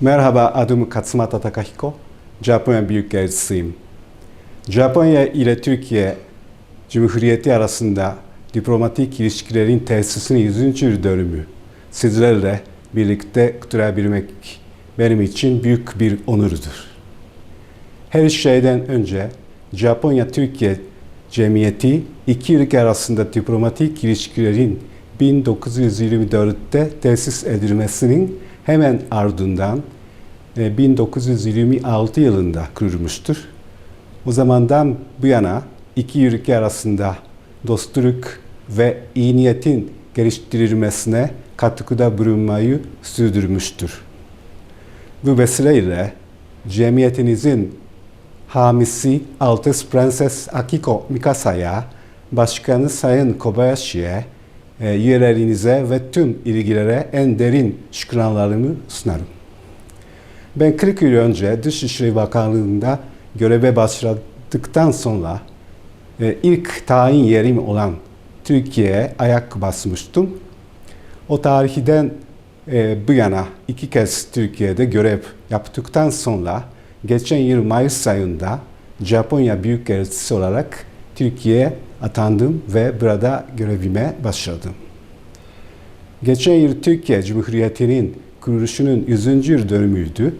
Merhaba, adım Katsumata Takahiko. Japonya Büyükelçisiyim. Japonya ile Türkiye Cumhuriyeti arasında diplomatik ilişkilerin tesisinin 100. yıl dönümü. Sizlerle birlikte kutlayabilmek benim için büyük bir onurdur. Her şeyden önce Japonya-Türkiye Cemiyeti iki ülke arasında diplomatik ilişkilerin 1924'te tesis edilmesinin hemen ardından e, 1926 yılında kurulmuştur. O zamandan bu yana iki ülke arasında dostluk ve iyi niyetin geliştirilmesine katkıda bulunmayı sürdürmüştür. Bu vesileyle cemiyetinizin hamisi Altız Prenses Akiko Mikasa'ya, Başkanı Sayın Kobayashi'ye, e, üyelerinize ve tüm ilgilere en derin şükranlarımı sunarım. Ben 40 yıl önce Dışişleri Bakanlığı'nda göreve başladıktan sonra e, ilk tayin yerim olan Türkiye'ye ayak basmıştım. O tarihten e, bu yana iki kez Türkiye'de görev yaptıktan sonra geçen yıl Mayıs ayında Japonya Büyükelçisi olarak Türkiye'ye atandım ve burada görevime başladım. Geçen yıl Türkiye Cumhuriyeti'nin kuruluşunun 100. yıl dönümüydü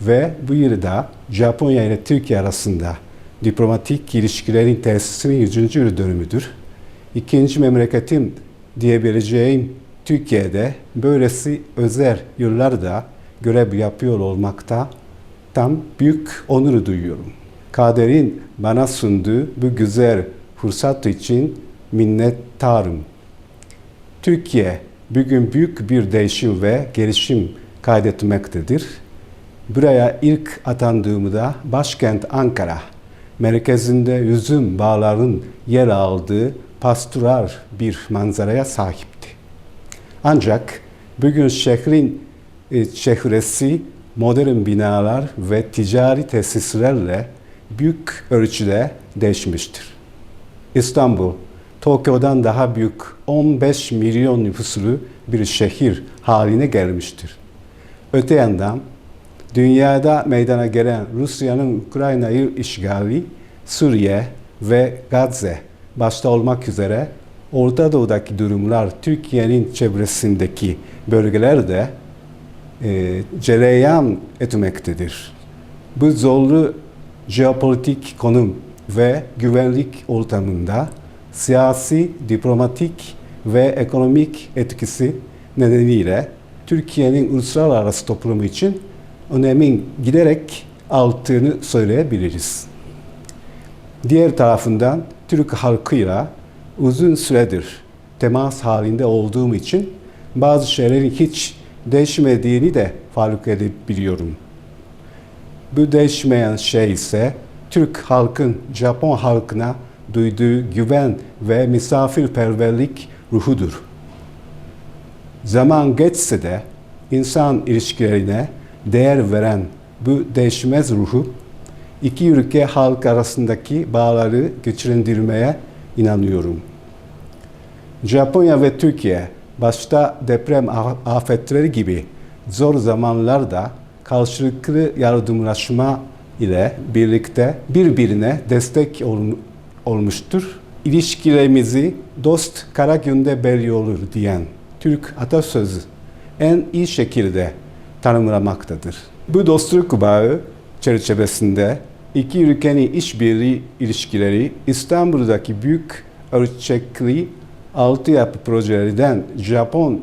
ve bu yılda Japonya ile Türkiye arasında diplomatik ilişkilerin tesisinin 100. yıl dönümüdür. İkinci memleketim diyebileceğim Türkiye'de böylesi özel yıllarda görev yapıyor olmakta tam büyük onur duyuyorum. Kader'in bana sunduğu bu güzel fırsat için minnettarım. Türkiye bugün büyük bir değişim ve gelişim kaydetmektedir. Buraya ilk atandığımda başkent Ankara, merkezinde üzüm bağların yer aldığı pastoral bir manzaraya sahipti. Ancak bugün şehrin e, çehresi modern binalar ve ticari tesislerle büyük ölçüde değişmiştir. İstanbul, Tokyo'dan daha büyük 15 milyon nüfuslu bir şehir haline gelmiştir. Öte yandan dünyada meydana gelen Rusya'nın Ukrayna'yı işgali, Suriye ve Gazze başta olmak üzere Orta Doğu'daki durumlar Türkiye'nin çevresindeki bölgelerde e, cereyan etmektedir. Bu zorlu jeopolitik konum ve güvenlik ortamında siyasi, diplomatik ve ekonomik etkisi nedeniyle Türkiye'nin uluslararası toplumu için önemin giderek arttığını söyleyebiliriz. Diğer tarafından Türk halkıyla uzun süredir temas halinde olduğum için bazı şeylerin hiç değişmediğini de fark edebiliyorum. Bu değişmeyen şey ise Türk halkın Japon halkına duyduğu güven ve misafirperverlik ruhudur. Zaman geçse de insan ilişkilerine değer veren bu değişmez ruhu iki ülke halk arasındaki bağları güçlendirmeye inanıyorum. Japonya ve Türkiye başta deprem afetleri gibi zor zamanlarda karşılıklı yardımlaşma ile birlikte birbirine destek ol, olmuştur. İlişkilerimizi dost kara günde belli olur diyen Türk atasözü en iyi şekilde tanımlamaktadır. Bu dostluk bağı çerçevesinde iki ülkenin işbirliği ilişkileri İstanbul'daki büyük ölçekli altyapı projelerinden Japon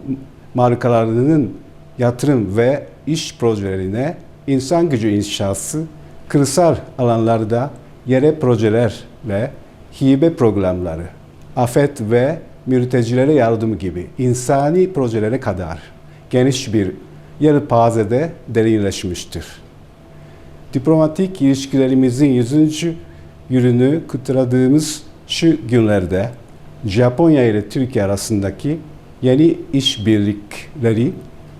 markalarının yatırım ve iş projelerine insan gücü inşası, kırsal alanlarda yere projelerle hibe programları, afet ve mültecilere yardım gibi insani projelere kadar geniş bir yelpazede derinleşmiştir. Diplomatik ilişkilerimizin 100. yılını kutladığımız şu günlerde Japonya ile Türkiye arasındaki yeni işbirlikleri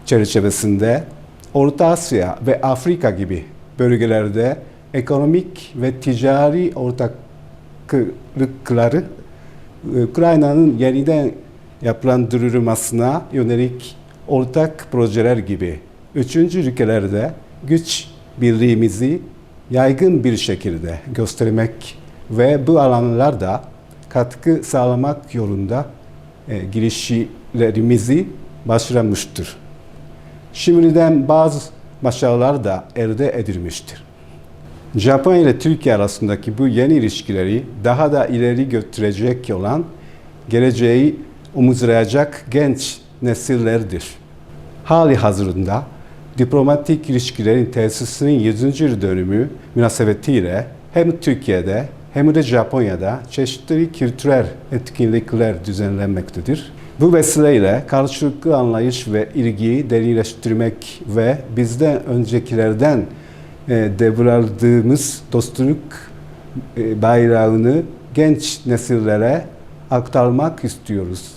çerçevesinde Orta Asya ve Afrika gibi bölgelerde ekonomik ve ticari ortaklıkları Ukrayna'nın yeniden yapılandırılmasına yönelik ortak projeler gibi üçüncü ülkelerde güç birliğimizi yaygın bir şekilde göstermek ve bu alanlarda katkı sağlamak yolunda e, girişimlerimizi başlamıştır. Şimdiden bazı başarılar da elde edilmiştir. Japonya ile Türkiye arasındaki bu yeni ilişkileri daha da ileri götürecek olan geleceği omuzlayacak genç nesillerdir. Hali hazırında diplomatik ilişkilerin tesisinin 100. yıl dönümü münasebetiyle hem Türkiye'de hem de Japonya'da çeşitli kültürel etkinlikler düzenlenmektedir. Bu vesileyle karşılıklı anlayış ve ilgiyi derinleştirmek ve bizden öncekilerden e, devraldığımız dostluk e, bayrağını genç nesillere aktarmak istiyoruz.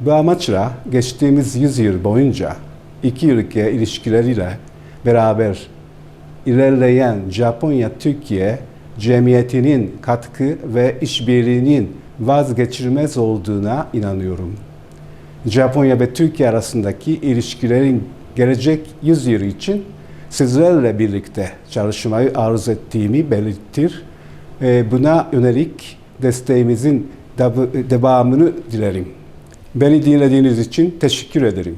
Bu amaçla geçtiğimiz yüzyıl boyunca iki ülke ilişkileriyle beraber ilerleyen Japonya-Türkiye cemiyetinin katkı ve işbirliğinin vazgeçilmez olduğuna inanıyorum. Japonya ve Türkiye arasındaki ilişkilerin gelecek yüzyıl için sizlerle birlikte çalışmayı arzu ettiğimi belirtir. Ee, Buna yönelik desteğimizin dev- devamını dilerim. Beni dinlediğiniz için teşekkür ederim.